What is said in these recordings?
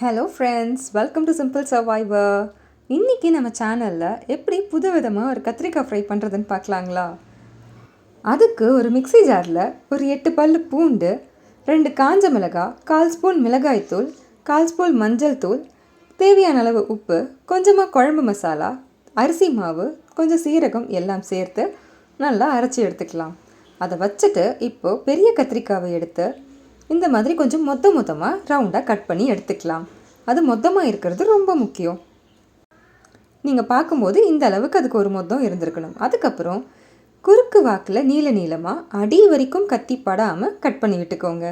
Hello friends welcome to simple survivor இன்றைக்கி நம்ம சேனலில் எப்படி புது விதமாக ஒரு கத்திரிக்காய் ஃப்ரை பண்ணுறதுன்னு பார்க்கலாங்களா? அதுக்கு ஒரு மிக்ஸி ஜாரில் ஒரு எட்டு பல் பூண்டு ரெண்டு காஞ்ச மிளகாய் கால் ஸ்பூன் மிளகாய்த்தூள் கால் ஸ்பூன் மஞ்சள் தூள் தேவையான அளவு உப்பு கொஞ்சமாக குழம்பு மசாலா அரிசி மாவு கொஞ்சம் சீரகம் எல்லாம் சேர்த்து நல்லா அரைச்சி எடுத்துக்கலாம். அதை வச்சுட்டு இப்போது பெரிய கத்திரிக்காவை எடுத்து இந்த மாதிரி கொஞ்சம் மொத்த மொத்தமாக ரவுண்டாக கட் பண்ணி எடுத்துக்கலாம். அது மொத்தமாக இருக்கிறது ரொம்ப முக்கியம். நீங்கள் பார்க்கும்போது இந்த அளவுக்கு அதுக்கு ஒரு மொத்தம் இருந்திருக்கணும். அதுக்கப்புறம் குறுக்கு வாக்கில் நீள நீளமாக அடி வரைக்கும் கத்தி படாமல் கட் பண்ணி விட்டுக்கோங்க.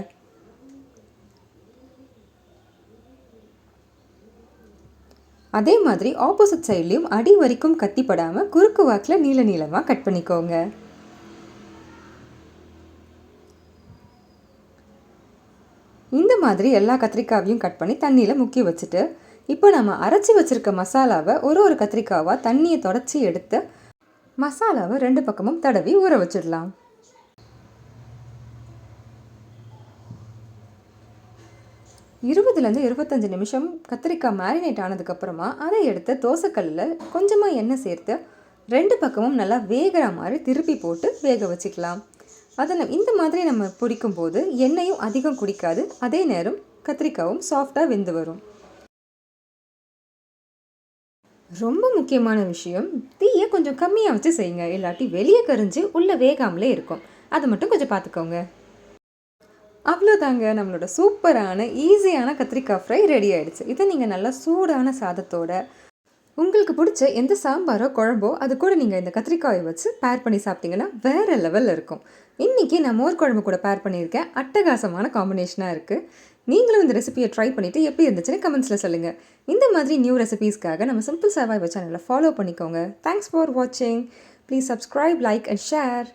அதே மாதிரி ஆப்போசிட் சைட்லேயும் அடி வரைக்கும் கத்தி படாமல் குறுக்கு வாக்கில் நீள நீளமாக கட் பண்ணிக்கோங்க. இந்த மாதிரி எல்லா கத்திரிக்காவையும் கட் பண்ணி தண்ணியில் முக்கி வச்சுட்டு இப்போ நம்ம அரைச்சி வச்சுருக்க மசாலாவை ஒரு ஒரு கத்திரிக்காவாக தண்ணியை தொடச்சி எடுத்து மசாலாவை ரெண்டு பக்கமும் தடவி ஊற வச்சிடலாம். இருபதுலேருந்து இருபத்தஞ்சி நிமிஷம் கத்திரிக்காய் மேரினேட் ஆனதுக்கப்புறமா அதை எடுத்து தோசைக்கல்லில் கொஞ்சமாக எண்ணெய் சேர்த்து ரெண்டு பக்கமும் நல்லா வேகிற மாதிரி திருப்பி போட்டு வேக வச்சுக்கலாம். அதில் இந்த மாதிரி நம்ம பிடிக்கும் போது எண்ணெயும் அதிகம் குடிக்காது. அதே நேரம் கத்திரிக்காவும் சாஃப்டாக வெந்து வரும். ரொம்ப முக்கியமான விஷயம் தீயை கொஞ்சம் கம்மியாக வச்சு செய்யுங்க. இல்லாட்டி வெளியே கரிஞ்சு உள்ளே வேகாமலே இருக்கும். அதை மட்டும் கொஞ்சம் பார்த்துக்கோங்க. அவ்வளோதாங்க. நம்மளோட சூப்பரான ஈஸியான கத்திரிக்காய் ஃப்ரை ரெடி ஆகிடுச்சு இதை நீங்கள் நல்லா சூடான சாதத்தோட உங்களுக்கு பிடிச்ச எந்த சாம்பாரோ குழம்போ அது கூட நீங்கள் இந்த கத்திரிக்காயை வச்சு பேர் பண்ணி சாப்பிட்டீங்கன்னா வேறு லெவலில் இருக்கும். இன்றைக்கி நான் மோர் குழம்பு கூட பேர் பண்ணியிருக்கேன். அட்டகாசமான காம்பினேஷனாக இருக்குது நீங்களும் இந்த ரெசிபியை ட்ரை பண்ணிவிட்டு எப்படி இருந்துச்சுன்னு கமெண்ட்ஸில் சொல்லுங்கள் இந்த மாதிரி நியூ ரெசிபீஸ்க்காக நம்ம சிம்பிள் சர்வைவர் சேனலை ஃபாலோ பண்ணிக்கோங்க. தேங்க்ஸ் ஃபார் வாட்சிங் please subscribe like and share